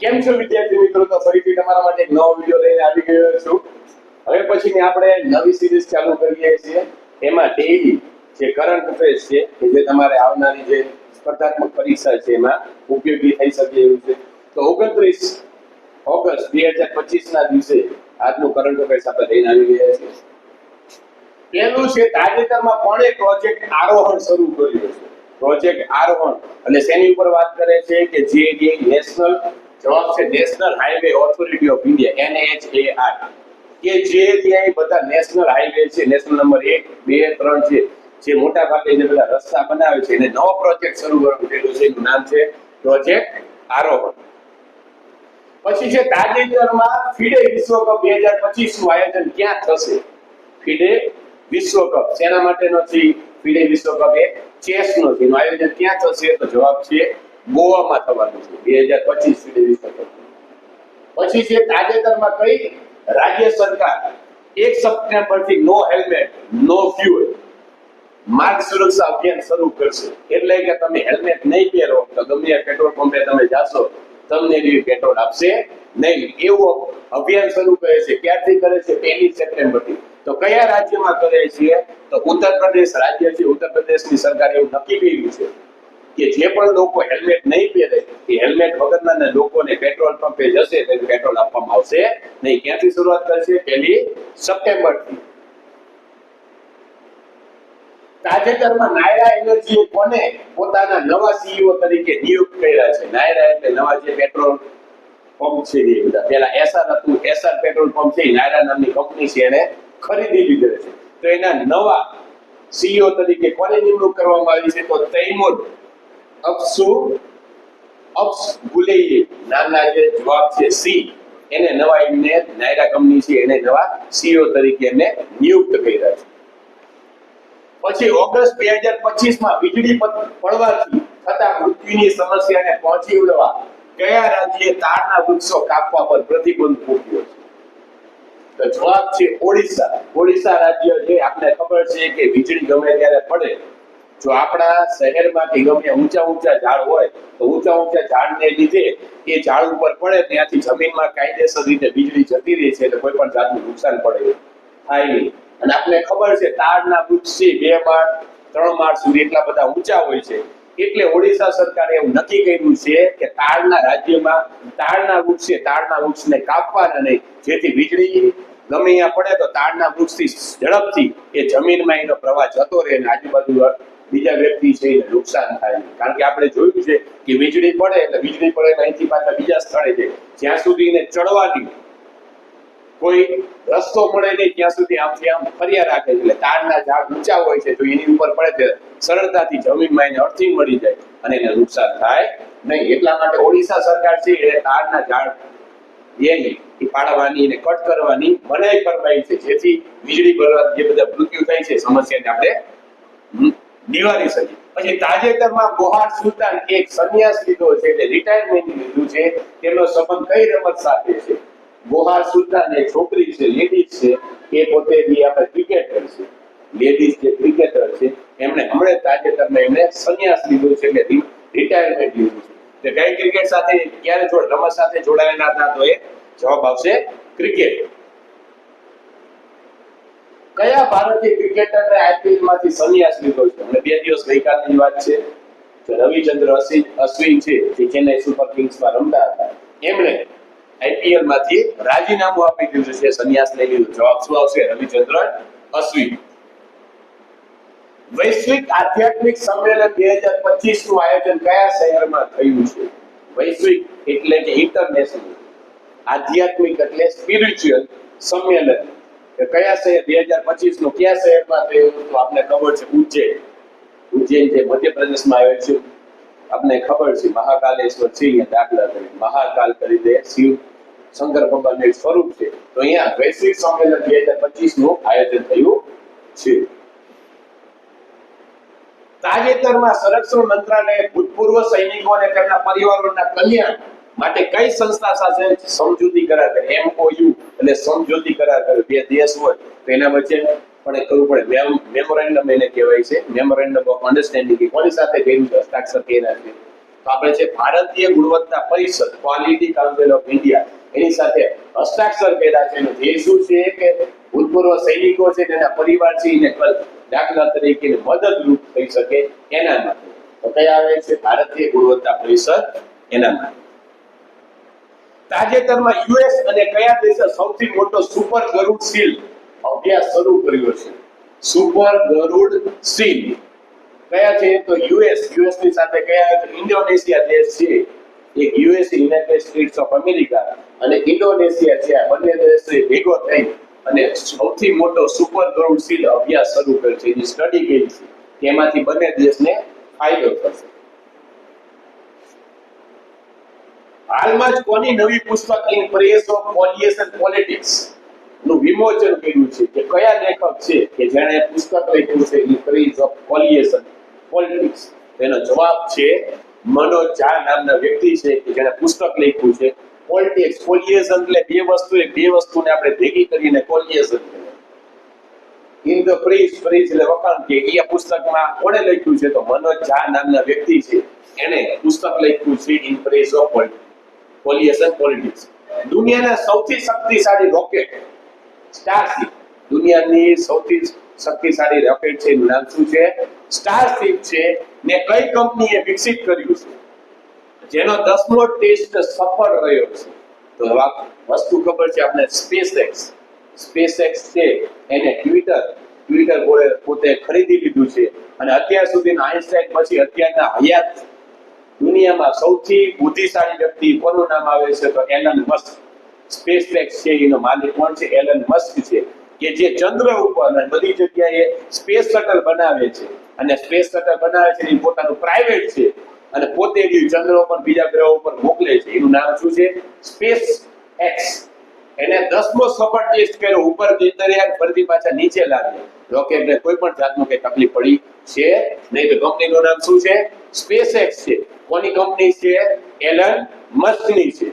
કેમ છો વિદ્યાર્થી મિત્રો? તો ફરીથી તમારા માટે નવો વિડિયો લઈને આવી ગયો છું. હવે પછીની આપણે નવી સિરીઝ ચાલુ કરીએ છીએ. એમાં ડેઈલી જે કરંટ અફેર્સ છે કે જે તમારે આવનારી જે સ્પર્ધાત્મક પરીક્ષા છે, એમાં ઉપયોગી થઈ શકે એવું છે. તો ઓગણત્રીસ ઓગસ્ટ બે હજાર પચીસ ના દિવસે આજનું કરંટ અફેર્સ આપણે લઈને આવી ગયા છીએ. પહેલું છે તાજેતરમાં પણ એક પ્રોજેક્ટ આરોહણ શરૂ કર્યું છે. પ્રોજેક્ટ આરોહણ. અને શેની ઉપર વાત કરે છે કે જે નેશનલ જવાબ છે national highway authority of India NHAR કે જે ત્યાં બધા નેશનલ હાઈવે છે નેશનલ નંબર 1 2 3 છે, જે મોટા ભાગે જે બધા રસ્તા બનાવે છે, એને નવો પ્રોજેક્ટ શરૂ કરેલું છે, એનું નામ છે પ્રોજેક્ટ આરોહણ પછી છે તાજેતરમાં ફીડે વિશ્વ કપ 2025 નું આયોજન ક્યાં થશે? ફીડે વિશ્વ કપ શેના માટેનો છે ફીડે વિશ્વ કપ એ ચેસ નો છે આયોજન ક્યાં થશે? તો જવાબ છે ગોવામાં થવાનું છે. 2025 ફીડે વિશ્વ કપ પછી છે તાજેતરમાં કઈ રાજ્ય સરકાર એક સપ્ટેમ્બરથી નો હેલ્મેટ, નો ફ્યુઅલ માર્ગ સુરક્ષા અભિયાન શરૂ કરશે. એટલે કે તમે હેલ્મેટ નહીં પહેરો, તો ગમે તે પેટ્રોલ પંપે તમે જાશો, તમને એવી પેટ્રોલ આપશે નહીં. એવું અભિયાન શરૂ કરે છે. ક્યારથી કરે છે? પહેલી સપ્ટેમ્બરથી તો કયા રાજ્યમાં કરે છે? તો ઉત્તર પ્રદેશ રાજ્ય છે. ઉત્તર પ્રદેશની સરકારે એવું નક્કી કર્યું છે. કે જે પણ લોકો હેલ્મેટ નહીં પહેરે, એ હેલ્મેટ વગરના લોકોને પેટ્રોલ પંપે જશે, તો પેટ્રોલ આપવામાં આવશે નહીં. ક્યાંથી શરૂઆત કરશે? પહેલી સપ્ટેમ્બરથી. તાજેતરમાં નાયરા એનર્જીએ કોને પોતાના નવા સીઈઓ તરીકે નિયુક્ત કર્યા છે? નાયરા એટલે નવા જે પેટ્રોલ પંપ છે એ બધા. પેલા એસઆર હતું, એસઆર પેટ્રોલ પંપ છે નાયરા નામની કંપની છે, એને ખરીદી લીધેલ છે. તો એના નવા સીઈઓ તરીકે કોને નિમણૂક કરવામાં આવી છે? તો તૈમુર અફસુ, અફસ ગુલેઈએ નામના જે જવાબ છે સી. એને નવા એમને નાયરા કંપની છે, એને નવા સીઓ તરીકે એમને નિયુક્ત કર્યા છે. પછી ઓગસ્ટ બે હજાર પચીસમાં વીજળી પડવાથી થતા મૃત્યુની સમસ્યાને પહોંચી વળવા કયા રાજ્યે તારના વૃક્ષો કાપવા પર પ્રતિબંધ મૂક્યો છે? તો જવાબ છે ઓડિશા. ઓડિશા રાજ્ય જે આપણે ખબર છે કે વીજળી ગમે ત્યારે પડે જો આપણા શહેરમાંથી ગમે ઊંચા ઊંચા ઝાડ હોય, તો ઊંચા ઊંચા ઝાડને લીધે એ ઝાડ ઉપર પડે ત્યાંથી જમીનમાં કાયદેસર રીતે વીજળી જતી રહે છે એટલે કોઈ પણ જાતનું નુકસાન પડે થાય અને આપણે ખબર છે, તાડના વૃક્ષ બે માળ, ત્રણ માળ સુધી એટલા બધા ઊંચા હોય છે. એટલે ઓડિશા સરકારે એવું નક્કી કર્યું છે કે તાળના રાજ્યમાં તાળના વૃક્ષ તાળના વૃક્ષને કાપવાના નહીં. જેથી વીજળી ગમે ત્યાં પડે તો તાળના વૃક્ષથી ઝડપથી એ જમીનમાં એનો પ્રવાહ જતો રહે અને આજુબાજુ બીજા વ્યક્તિ છે એને નુકસાન થાય કારણ કે આપણે જોયું છે કે વીજળી પડે એટલે વીજળી પડે અહીંથી પાછા બીજા સ્થળે છે જ્યાં સુધી એને ચડવાની કોઈ રસ્તો મળે નહીં, ત્યાં સુધી આમથી આમ ફર્યા રાખે છે. એટલે તારના ઝાડ ઊંચા હોય છે તો એની ઉપર પડે છે. સરળતાથી જમીનમાં એને અડથી મળી જાય અને એને નુકસાન થાય નહીં. એટલા માટે ઓડિશા સરકાર છે, એ તારના ઝાડ એની એ પાડવાની એને કટ કરવાની મનાઈ ફરમાઈ છે. જેથી વીજળી પડવા જે બધા મૃત્યુ થાય છે, સમસ્યાને આપણે નિવારી શકીએ પછી તાજેતરમાં ગોહાર સુલતાન એક સંન્યાસ લીધો છે એટલે રિટાયરમેન્ટ લીધું છે. તેનો સંબંધ કઈ રમત સાથે છે? ગોહાર સુલતાન એક છોકરી છે લેડીઝ છે. એ પોતે બી આપણે ક્રિકેટર છે. લેડીઝ જે ક્રિકેટર છે, એમણે હમણાં તાજેતરમાં એમણે સંન્યાસ લીધો છે એટલે રિટાયરમેન્ટ લીધું છે. તે કઈ ક્રિકેટ સાથે, ક્યારે રમત સાથે જોડાયેલા હતા તો એ જવાબ આવશે ક્રિકેટ કયા ભારતીય ક્રિકેટરને આઈપીએલમાંથી સંન્યાસ લીધો છે? અને બે દિવસ ગઈકાલની વાત છે કે રવિચંદ્ર અશ્વિન છે જે ચેન્નઈ સુપર કિંગ્સમાં રમતા હતા. એમણે આઈપીએલમાંથી રાજીનામું આપી દીધું છે સંન્યાસ લઈ લીધો. જવાબ શું આવશે? રવિચંદ્ર અશ્વિન. વૈશ્વિક આધ્યાત્મિક સંમેલન બે હજાર પચીસનું આયોજન કયા શહેરમાં થયું છે? વૈશ્વિક એટલે કે ઇન્ટરનેશનલ આધ્યાત્મિક એટલે સ્પિરિચ્યુઅલ સંમેલન. કયા શહેર? બે હજાર પચીસનું કયા શહેરમાં થયું તો આપને ખબર છે ઉજ્જૈન. ઉજ્જૈન જે મધ્યપ્રદેશમાં આવેલ છે. આપને ખબર છે મહાકાલેશ્વર છે, અહીંયા દાખલા તરીકે. મહાકાલ કરી દે, શિવ શંકર ભગવાનનું એક સ્વરૂપ છે. તો અહીંયા વૈશ્વિક સંમેલન બે હજાર પચીસનું આયોજન થયું છે. તાજેતરમાં સંરક્ષણ મંત્રાલયે ભૂતપૂર્વ સૈનિકો અને તેમના પરિવારોના કલ્યાણ માટે કઈ સંસ્થા સાથે સમજૂતી કરાર કરે એમઓયુ એટલે સમજૂતી કરાર કરે બે દેશ હોય, તો એના વચ્ચે પણ કરવું પડે. મેમોરેન્ડમ એને કહેવાય છે. મેમોરેન્ડમ ઓફ અન્ડરસ્ટેન્ડિંગ કોની સાથે કર્યું હસ્તાક્ષર કર્યા છે. તો આપણે છે ભારતીય ગુણવત્તા પરિષદ ક્વોલિટી કાઉન્સિલ ઓફ ઇન્ડિયા એની સાથે હસ્તાક્ષર કર્યા છે. જે શું છે કે ભૂતપૂર્વ સૈનિકો છે, તેના પરિવાર છે, એને દાખલા તરીકે મદદરૂપ થઈ શકે એના માટે. તો કયા આવે છે? ભારતીય ગુણવત્તા પરિષદ એના માટે. તાજેતરમાં યુએસ અને કયા દેશે સૌથી મોટો સુપર ગરુડ સીલ અભ્યાસ શરૂ કર્યો છે? Super Garud seal. કયા છે? તો યુએસ. યુએસની સાથે કયા ઇન્ડોનેશિયા દેશ છે. એક US, United States of America અને ઇન્ડોનેશિયા છે. બંને દેશ ભેગો થઈ અને સૌથી મોટો સુપર ગરુડ સીલ અભ્યાસ શરૂ કર્યો છે. એની સ્ટડી કરી છે? તેમાંથી બંને દેશને ફાયદો થશે. હાલમાં જ કોની નવી પુસ્તક ઇન પ્રેસ ઓફ પોલિએશન પોલિટિક્સનું વિમોચન કર્યું છે કે કયા લેખક છે કે જેણે પુસ્તક લખ્યું છે in press of pollination politics તેનો જવાબ છે મનોજ ઝા નામના વ્યક્તિ છે કે જેણે પુસ્તક લખ્યું છે પોલિટિક્સ પોલિએશન એટલે બે વસ્તુ, એ બે વસ્તુને આપણે ભેગી કરીને કહેવાય. ઇન ધ પ્રેસ પ્રેસ એટલે વખાણ કે એ પુસ્તકમાં કોણે લખ્યું છે? તો મનોજ ઝા નામના વ્યક્તિ છે. એને પુસ્તક લખ્યું છે in press of politics pollination politics દુનિયાના સૌથી શક્તિશાળી રોકેટ સ્ટારશીપ દુનિયાની સૌથી શક્તિશાળી રોકેટ છે, એનું નામ શું છે? સ્ટારશીપ છે. ને કઈ કંપનીએ વિકસિત કર્યું છે? જેનો દસમો ટેસ્ટ સફળ રહ્યો છે. તો વસ્તુ ખબર છે આપણે સ્પેસએક્સ સ્પેસએક્સ છે. એને ટ્વિટર ટ્વિટર પોતે ખરીદી લીધું છે. અને અત્યાર સુધી આઈન્સ્ટાઈન પછી અત્યારના હયાત દુનિયામાં સૌથી બુદ્ધિશાળી વ્યક્તિ કોનું નામ આવે છે? તો એલન મસ્ક. સ્પેસએક્સ છે, એનો માલિક કોણ છે? એલન મસ્ક છે, કે જે ચંદ્ર ઉપર બધી જગ્યાએ સ્પેસ શટલ બનાવે છે. અને સ્પેસ શટલ બનાવે છે એ પોતાનું પ્રાઇવેટ છે. અને પોતે ચંદ્ર ઉપર, બીજા ગ્રહો ઉપર મોકલે છે. એનું નામ શું છે? સ્પેસ એક્સ એને દસમો સફળ ટેસ્ટ કર્યો. ઉપર દરિયા ફરતી પાછા નીચે લાવ્યો. રોકેટને કોઈ પણ જાતનું કઈ તકલીફ પડી છે નહીં, તો કંપનીનું નામ શું છે? સ્પેસ એક્સ છે. કોની કંપની છે? એલન મસ્કની છે.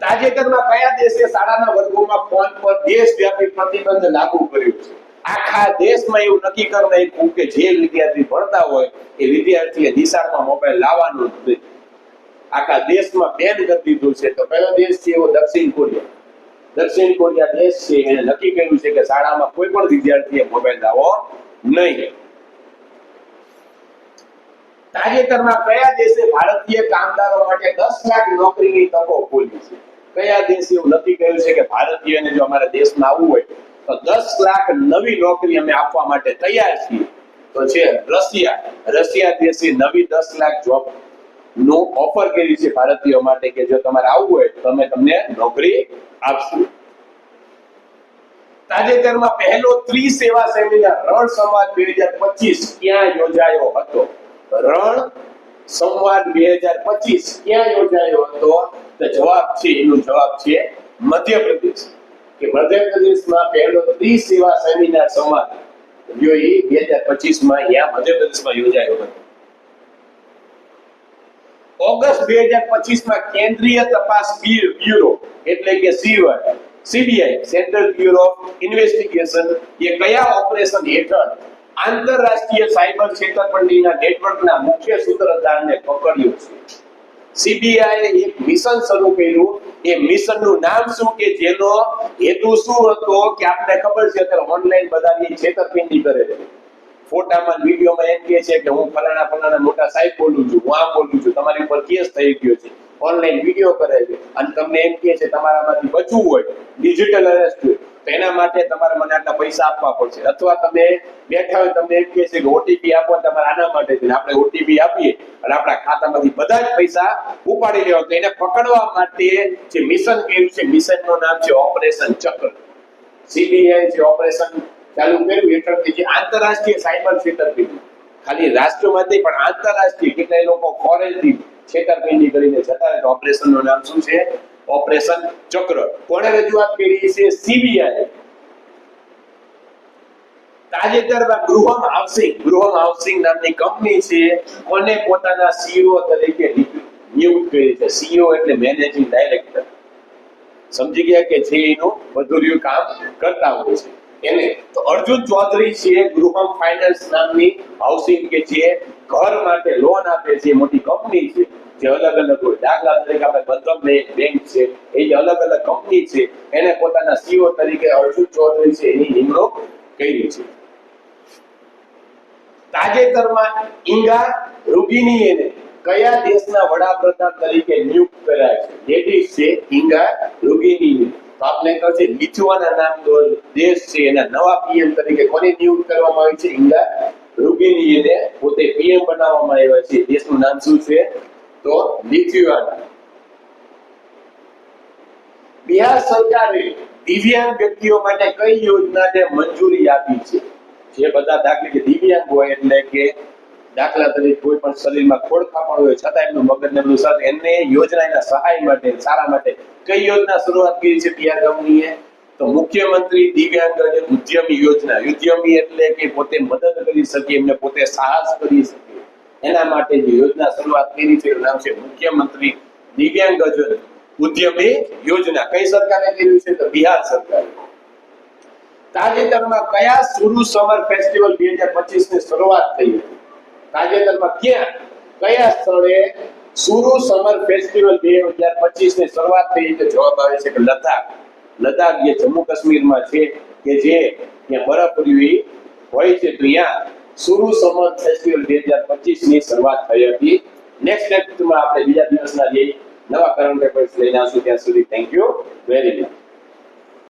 તાજેતરમાં કયા દેશે શાળાના વર્ગોમાં ફોન પર દેશવ્યાપી પ્રતિબંધ લાગુ કર્યો છે? આખા દેશમાં એવું નક્કી કરી નાખ્યું કે જે વિદ્યાર્થી ભણતા હોય એ વિદ્યાર્થીએ નિશાળમાં મોબાઈલ લાવવાનો જ નહીં. આખા દેશમાં બેન કરી દીધું છે. તો કયો દેશ છે એવો દક્ષિણ કોરિયા. દક્ષિણ કોરિયા દેશ છે, એને નક્કી કર્યું છે કે શાળામાં કોઈ પણ વિદ્યાર્થીએ મોબાઈલ લાવો નહીં. તાજેતરમાં કયા દેશે ભારતીય કામદારો માટે દસ લાખ નોકરીની તકો ખોલી છે? કયા દેશે એવું નક્કી કર્યું છે કે ભારતીયને જો અમારા દેશમાં આવવું હોય, તો દસ લાખ નવી નોકરી અમે આપવા માટે તૈયાર છીએ. તો છે રશિયા. રશિયા દેશે નવી દસ લાખ જોબનું ઓફર કરી છે ભારતીયો માટે કે જો તમારે આવવું હોય, તો અમે તમને નોકરી આપશું? તાજેતરમાં પહેલો ત્રિસેવા સેમિનાર રણ સંવાદ 2025 ક્યાં યોજાયો હતો? રણ સંવાદ 2025 ક્યાં યોજાયો હતો? તો જવાબ છે, એનો જવાબ છે મધ્યપ્રદેશ. કે મધ્યપ્રદેશમાં પહેલો ત્રિસેવા સેમિનાર સંવાદ જો એ 2025 માં અહીંયા મધ્યપ્રદેશમાં યોજાયો હતો. ઓગસ્ટ બે હજાર પચીસમાં કેન્દ્રીય તપાસ બ્યુરો, એટલે કે સીબીઆઈ, સેન્ટ્રલ બ્યુરો ઇન્વેસ્ટિગેશન એ કયા ઓપરેશન હેઠળ આંતરરાષ્ટ્રીય સાયબર છેતરપિંડીના નેટવર્કના મુખ્ય સૂત્રધારને પકડ્યો છે? સીબીઆઈ એક મિશન શરૂ કર્યું. એ મિશનનું નામ શું કે જેનો હેતુ શું હતો કે આપને ખબર છે અત્યારે ઓનલાઈન બધાની છેતરપિંડી કરે છે. ફોટામાં, વિડીયોમાં એમ કહે છે કે હું ફલાણા ફલાણા મોટા સાહેબ બોલું છું, હું આ બોલું છું, તમારી ઉપર કેસ થઈ ગયો છે. ઓનલાઈન વીડિયો કરે છે. અને તમને એમ કહે છે તમારામાંથી બચવું હોય, ડિજિટલ અરેસ્ટ હોય, તો એના માટે તમારે મને આટલા પૈસા આપવા પડશે. અથવા તમે બેઠા હોય, તમને એમ કહે છે કે ઓટીપી આપો તમારે આના માટે છે. આપણે ઓટીપી આપીએ અને આપણા ખાતામાંથી બધા જ પૈસા ઉપાડી લેવા. તો એને પકડવા માટે જે મિશન કર્યું છે, મિશનનું નામ છે ઓપરેશન ચક્ર. સીબીઆઈ જે ઓપરેશન ચાલુ કર્યું હેઠળ કે જે આંતરરાષ્ટ્રીય સાયબર છેતરપિંડી ખાલી રાષ્ટ્રમાં પણ આંતરરાષ્ટ્રીય કેટલાય લોકો ફોરેનથી છેતરપિંડી કરીને જતા રહે. તો ઓપરેશનનું નામ શું છે? ઓપરેશન ચક્ર. કોણે રજૂઆત કરી છે? સીબીઆઈ તાજેતરમાં ગૃહમ હાઉસિંગ ગૃહમ હાઉસિંગ નામની કંપની છે, કોને પોતાના સીઈઓ તરીકે નિયુક્ત કરી છે? સીઈઓ એટલે મેનેજિંગ ડાયરેક્ટર સમજી ગયા કે જે એનું વધુ કામ કરતા હોય છે. એને તો અર્જુન ચૌધરી છે ગૃહમ ફાઇનાન્સ નામની હાઉસિંગ કે જે ઘર માટે લોન આપે છે, મોટી કંપની છે, જે અલગ અલગ હોય. દાખલા તરીકે આપણે બંધન બેંક છે, એ જે અલગ અલગ કંપની છે. એને પોતાના સીઓ તરીકે અર્જુન ચૌધરી છે એની નિમણૂક કરી છે. તાજેતરમાં ઇંગા રૂબિનીએને કયા દેશના વડાપ્રધાન તરીકે નિયુક્ત કર્યા છે? લેડીઝ છે ઇંગા રૂબિનીએ દિવ્યાંગ વ્યક્તિઓ માટે કઈ યોજનાને મંજૂરી આપી છે? જે બધા દાખલા કે દિવ્યાંગ હોય એટલે કે દાખલા તરીકે કોઈ પણ શરીરમાં ખોડખાપણ હોય, છતાં એમનું મગજ ને બધું સાથે, એમને યોજના સહાય માટે, સારા માટે કઈ યોજના શરૂઆત કરી છે બિહાર કંપનીએ તો મુખ્યમંત્રી દિવ્યાંગ અને ઉદ્યમી યોજના. ઉદ્યમી એટલે કે પોતે મદદ કરી શકે, એમને પોતે સાહસ કરી શકે. એના માટે જે યોજના શરૂઆત કરી છે, એનું નામ છે મુખ્યમંત્રી દિવ્યાંગ ઉદ્યમી યોજના. કઈ સરકારે કર્યું છે? તો બિહાર સરકારે. તાજેતરમાં કયા સુરુ સમર ફેસ્ટિવલ 2025 ની શરૂઆત થઈ હતી? તાજેતરમાં ક્યાં, કયા સ્થળે સુરુ સમર ફેસ્ટિવલ 2025 ની શરૂઆત થઈ તો જવાબ આવે છે કે લદ્દાખ. લદ્દાખ જે જમ્મુ કાશ્મીરમાં છે કે જે ત્યાં બરફ પડી હોય છે તો ત્યાં સુરુ સમર ફેસ્ટિવલ 2025 ની શરૂઆત થઈ હતી. નેક્સ્ટ લેક્ચરમાં આપણે બીજા દિવસના જે નવા કરંટ અફેર્સ લઈને આવશું, ત્યાં સુધી થેન્ક યુ વેરી મચ